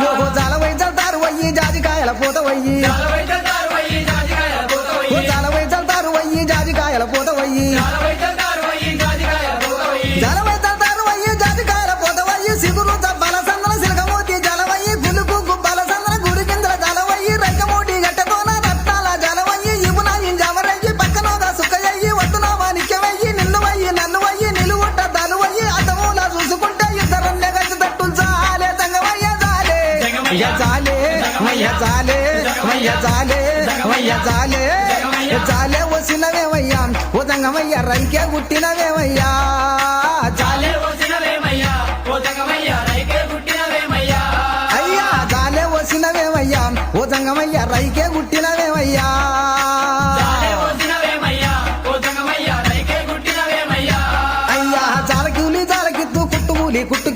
ఓహో జాలవై చల్తారు వయ్యి జాజికాయల పూత వయ్యి. జాలవై చల్తారు వయ్యి జాజికాయల పూత వయ్యి. జాలవై చల్తారు వయ్యి జాజికాయల పూత వయ్యి వయ్య చాలే వయ్య చాలే వయ్య చాలే వయ్య చాలే చాలే వసినవేవయ్యా ఉదంగమయ్య రైకే గుట్టినవేవయ్యా చాలే వసినవేవయ్యా ఉదంగమయ్య రైకే గుట్టినవేవయ్యా అయ్యా చాలే వసినవేవయ్యా ఉదంగమయ్య రైకే గుట్టినవేవయ్యా అయ్యా చాలకివులి చాలకిత్తు కుట్టుమూలి కుట్టు